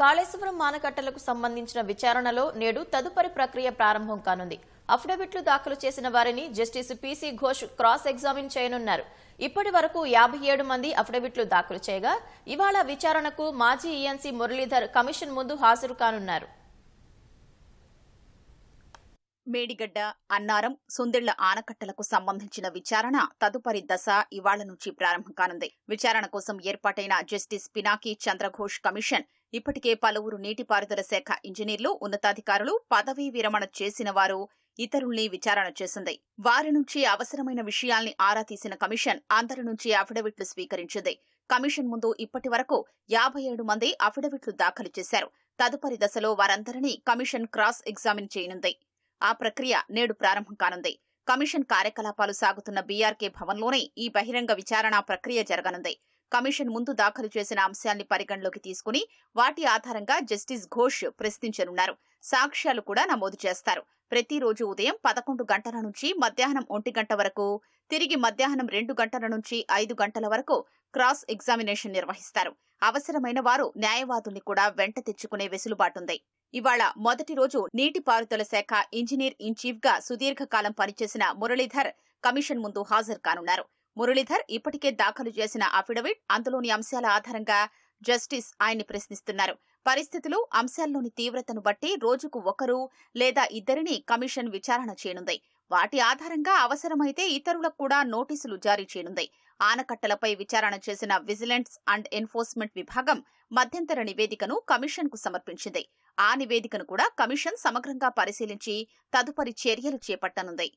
కాళేశ్వరం మానకట్టలకు సంబంధించిన విచారణలో నేడు తదుపరి ప్రక్రియ ప్రారంభం కానుంది. అఫిడవిట్లు దాఖలు చేసిన వారిని justice PC Ghosh cross examine చేయనున్నారు. ఇప్పటి వరకు యాభై ఏడు మంది అఫిడవిట్లు దాఖలు చేయగా ఇవాళ విచారణకు మాజీ ఈఎన్సీ మురళీధర్ కమిషన్ ముందు హాజరు కానున్నారు. మేడిగడ్డ అన్నారం సుందిళ్ళ ఆనకట్టలకు సంబంధించిన విచారణ తదుపరి దశ ఇవాళ నుంచి ప్రారంభం కానుంది. విచారణ కోసం ఏర్పాటైన జస్టిస్ పినాకి చంద్రఘోష్ కమిషన్ ఇప్పటికే పలువురు నీటిపారుదల శాఖ ఇంజనీర్లు ఉన్నతాధికారులు పదవీ విరమణ చేసిన వారు ఇతరుల్ని విచారణ చేసింది. వారి నుంచి అవసరమైన విషయాల్ని ఆరా తీసిన కమిషన్ అందరి నుంచి అఫిడవిట్లు స్వీకరించింది. కమిషన్ ముందు ఇప్పటి వరకు యాభై ఏడు మంది అఫిడవిట్లు దాఖలు చేశారు. తదుపరి దశలో వారందరినీ కమిషన్ క్రాస్ ఎగ్జామిన్ చేయనుంది. ఆ ప్రక్రియ నేడు ప్రారంభం కానుంది. కమిషన్ కార్యకలాపాలు సాగుతున్న బీఆర్కే భవన్లోనే ఈ బహిరంగ విచారణ ప్రక్రియ జరగనుంది. కమిషన్ ముందు దాఖలు చేసిన అంశాల్ని పరిగణలోకి తీసుకుని వాటి ఆధారంగా జస్టిస్ ఘోష్ ప్రశ్నించనున్నారు. సాక్ష్యాలు కూడా నమోదు చేస్తారు. ప్రతిరోజు ఉదయం పదకొండు గంటల నుంచి మధ్యాహ్నం ఒంటి గంట వరకు తిరిగి మధ్యాహ్నం రెండు గంటల నుంచి ఐదు గంటల వరకు క్రాస్ ఎగ్జామినేషన్ నిర్వహిస్తారు. అవసరమైన వారు న్యాయవాదుల్ని కూడా వెంట తెచ్చుకునే వెసులుబాటుంది. ఇవాళ మొదటి రోజు నీటిపారుదల శాఖ ఇంజనీర్ ఇన్ చీఫ్గా సుదీర్ఘకాలం పనిచేసిన మురళీధర్ కమిషన్ ముందు హాజరు కానున్నారు. మురళీధర్ ఇప్పటికే దాఖలు చేసిన అఫిడవిట్ అందులోని అంశాల ఆధారంగా జస్టిస్ ఆయన్ని ప్రశ్నిస్తున్నారు. పరిస్థితులు అంశాల్లోని తీవ్రతను బట్టి రోజుకు ఒకరు లేదా ఇద్దరిని కమిషన్ విచారణ చేయనుంది. వాటి ఆధారంగా అవసరమైతే ఇతరులకు కూడా నోటీసులు జారీ చేయనుంది. ఆనకట్టలపై విచారణ చేసిన విజిలెన్స్ అండ్ ఎన్ఫోర్స్మెంట్ విభాగం మధ్యంతర నివేదికను కమిషన్కు సమర్పించింది. ఆ నివేదికను కూడా కమిషన్ సమగ్రంగా పరిశీలించి తదుపరి చర్యలు చేపట్టనుంది.